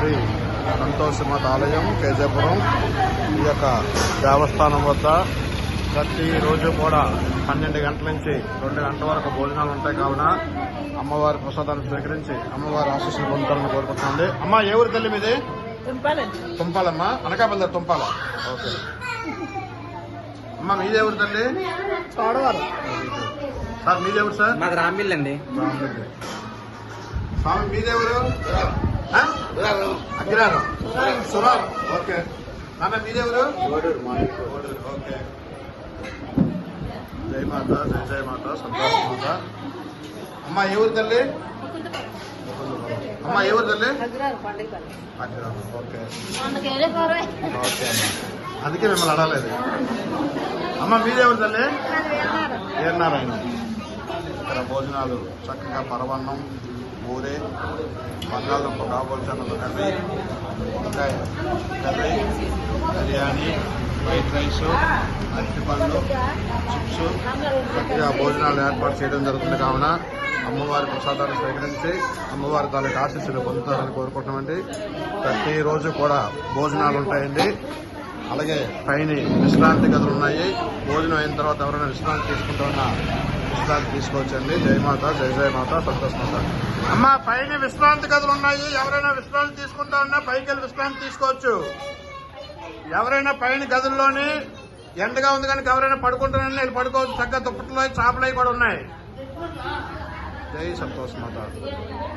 శ్రీ సంతోషమాత ఆలయం కేజాపురం ఈ యొక్క దేవస్థానం వద్ద ప్రతి రోజు కూడా పన్నెండు గంటల నుంచి రెండు గంటల వరకు భోజనాలు ఉంటాయి కావున అమ్మవారి ప్రసాదాన్ని స్వీకరించి అమ్మవారి ఆశీస్సులు పొందుతారని కోరుకుంటుంది అమ్మ ఏ ఊరి తల్లి మీది? తుంపాలమ్మ అనకాపల్లి తుంపాల. ఓకే. అమ్మ మీదే ఊరి తల్లి? సార్ మీదే ఊరు సార్? మాది రాంబిల్ అండి. స్వామి మీదేవరు ఆ? అగ్రహారం. సురారం ఓకే. నాన్న మీదేవరు ఓడూరు ఓకే జై మాత జై జై మాత సంతోష మాత అమ్మ ఏ తల్లి? అమ్మ ఏ ఊరు తల్లి? అగ్రహారం. ఓకే. ఓకే. అందుకే మిమ్మల్ని అడగలేదు. అమ్మ మీదేవరు తల్లి? ఏనారాయణ ఇక్కడ భోజనాలు చక్కగా పరవన్నం ఊరే బంగాళదుంప కాబోల్చన్న కర్రీ వంకాయ కర్రీ బిర్యానీ వైట్ రైస్ అరటిపళ్ళు చిప్స్ చక్కగా భోజనాలు ఏర్పాటు చేయడం జరుగుతుంది కావున అమ్మవారి ప్రసాదాన్ని స్వీకరించి అమ్మవారి తాలూకు ఆశీస్సులు పొందుతారని కోరుకుంటామండి ప్రతిరోజు కూడా భోజనాలు ఉంటాయండి. అలాగే పైన విశ్రాంతి గదులు ఉన్నాయి. భోజనం అయిన తర్వాత ఎవరైనా విశ్రాంతి తీసుకుంటామన్నా విశ్రాంతి తీసుకోవచ్చండి. జయమాత జయ జయ మాత సంతోష్ మాత. అమ్మ పైన విశ్రాంతి గదులు ఉన్నాయి. ఎవరైనా విశ్రాంతి తీసుకుంటా ఉన్నా పైకి వెళ్ళి విశ్రాంతి తీసుకోవచ్చు. ఎవరైనా పైన గదుల్లోని ఎండగా ఉంది కనుక ఎవరైనా పడుకుంటారని నేను పడుకోవచ్చు. చక్కగా దుప్పట్లో అవి కూడా ఉన్నాయి. జై సంతోష్ మాత.